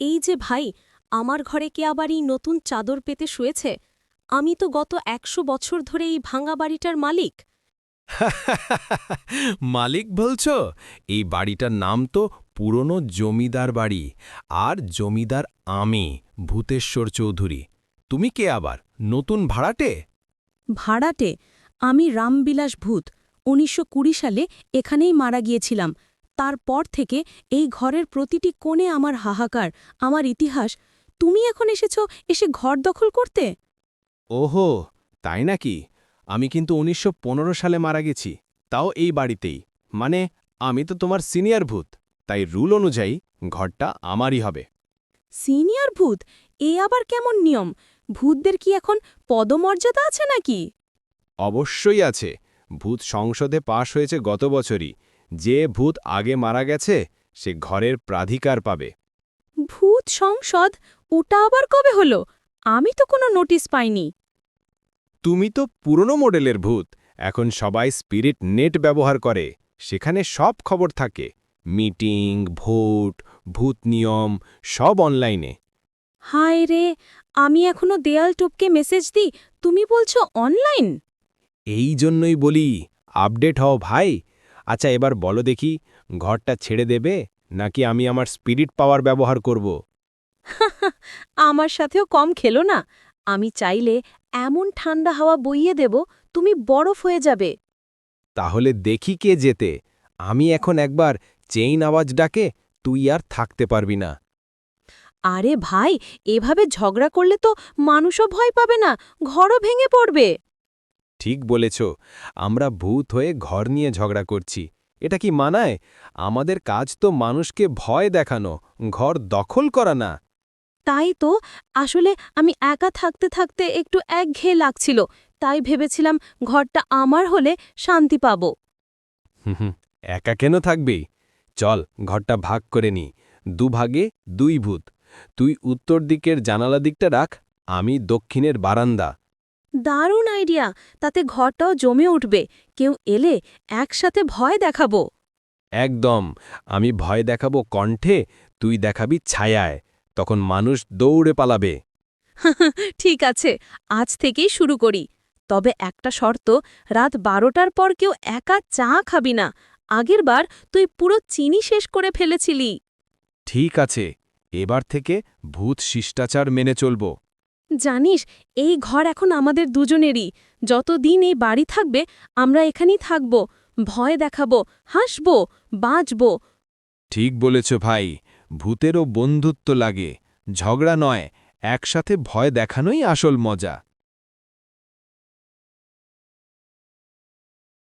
এই যে ভাই আমার ঘরে কে আবার এই নতুন চাদর পেতে শুয়েছে? আমি তো গত একশো বছর ধরে এই ভাঙা বাড়িটার মালিক। মালিক বলছ? এই বাড়িটার নাম তো পুরনো জমিদার বাড়ি আর জমিদার আমি ভূতেশ্বর চৌধুরী। তুমি কে আবার? নতুন ভাড়াটে? ভাড়াটে? আমি রামবিলাস ভূত। উনিশশো কুড়ি সালে এখানেই মারা গিয়েছিলাম। তারপর থেকে এই ঘরের প্রতিটি কোণে আমার হাহাকার আমার ইতিহাস। তুমি এখন এসেছ এসে ঘর দখল করতে? ওহো তাই নাকি? আমি কিন্তু উনিশশো পনেরো সালে মারা গেছি তাও এই বাড়িতেই। মানে আমি তো তোমার সিনিয়র ভূত তাই রুল অনুযায়ী ঘরটা আমারই হবে। সিনিয়র ভূত? এ আবার কেমন নিয়ম? ভূতদের কি এখন পদমর্যাদা আছে নাকি? অবশ্যই আছে। ভূত সংসদে পাশ হয়েছে গত বছরই। যে ভূত আগে মারা গেছে সে ঘরের প্রাধিকার পাবে। ভূত সংসদ ওটা আবার কবে হলো? আমি তো কোনো নোটিশ পাইনি। তুমি তো পুরনো মডেলের ভূত এখন সবাই স্পিরিট নেট ব্যবহার করে সেখানে সব খবর থাকে। মিটিং ভোট ভূত নিয়ম সব অনলাইনে। হায় রে আমি এখনও দেয়াল টপকে মেসেজ দিই তুমি বলছো অনলাইন? এই জন্যই বলি আপডেট হও ভাই। আচ্ছা এবার বলো দেখি ঘরটা ছেড়ে দেবে নাকি আমি আমার স্পিরিট পাওয়ার ব্যবহার করব? আমার সাথেও কম খেলো না। আমি চাইলে এমন ঠান্ডা হাওয়া বইয়ে দেব তুমি বরফ হয়ে যাবে। তাহলে দেখি কে যেতে। আমি এখন একবার চেইন আওয়াজ ডাকে তুই আর থাকতে পারবি না। আরে ভাই এভাবে ঝগড়া করলে তো মানুষও ভয় পাবে না ঘরও ভেঙে পড়বে। ঠিক বলেছ আমরা ভূত হয়ে ঘর নিয়ে ঝগড়া করছি। এটা কি মানায়? আমাদের কাজ তো মানুষকে ভয় দেখানো ঘর দখল করা না। তাই তো আসলে আমি একা থাকতে থাকতে একটু একঘেয়ে লাগছিল তাই ভেবেছিলাম ঘরটা আমার হলে শান্তি পাব। হুম হুম, একা কেন থাকবি? চল ঘরটা ভাগ করে নি দুভাগে দুই ভূত। তুই উত্তর দিকের জানালা দিকটা রাখ আমি দক্ষিণের বারান্দা। দারুণ আইডিয়া। তাতে ঘরটাও জমে উঠবে। কেউ এলে একসাথে ভয় দেখাবো। একদম। আমি ভয় দেখাবো কণ্ঠে তুই দেখাবি ছায়ায়। তখন মানুষ দৌড়ে পালাবে। ঠিক আছে আজ থেকেই শুরু করি। তবে একটা শর্ত রাত বারোটার পর কেউ একা চা খাবি না। আগেরবার তুই পুরো চিনি শেষ করে ফেলেছিলি। ঠিক আছে এবার থেকে ভূত শিষ্টাচার মেনে চলব। জানিস, এই ঘর এখন আমাদের দুজনেরই। যতদিন এই বাড়ি থাকবে, আমরা এখানেই থাকব। ভয় দেখাব, হাসব, বাঁচব। ঠিক বলেছ ভাই, ভূতেরও বন্ধুত্ব লাগে। ঝগড়া নয়, একসাথে ভয় দেখানোই আসল মজা।